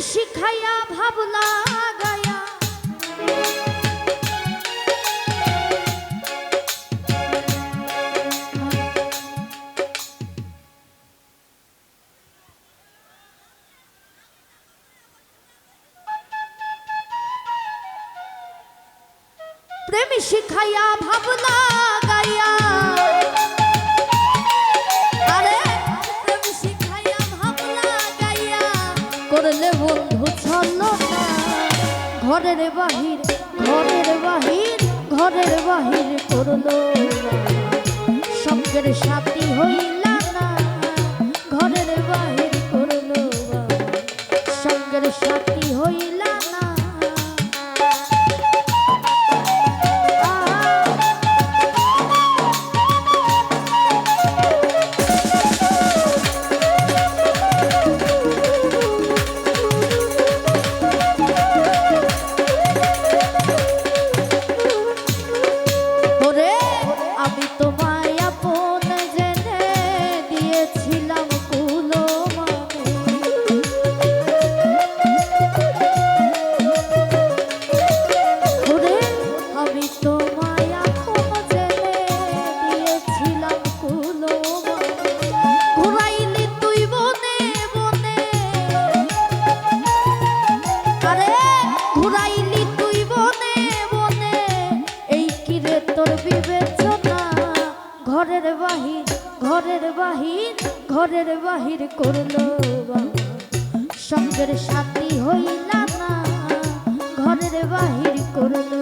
শিখাইয়া ভাবলা গায়া। প্রেম শিখাইয়া ভাবলা গায়া। ঘরের বাহির ঘরের বাহির ঘরের বাহির করল। সঙ্গের সাথী হইল ঘরের বাহির করল সঙ্গের সাথী হইলা না ঘরের বাহির করল।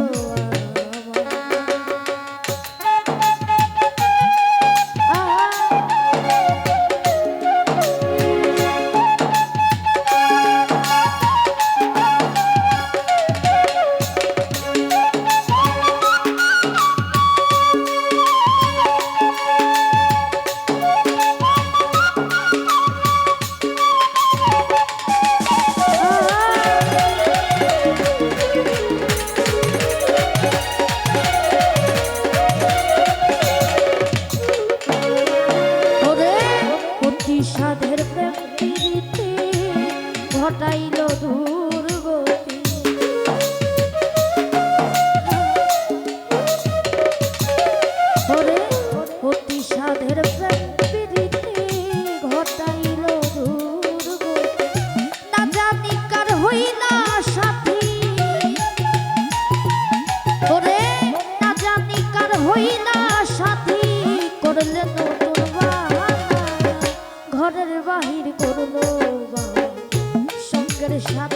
ঘটাইল দুর্গতি। হরে অতি সাধের প্রাণ। deixado.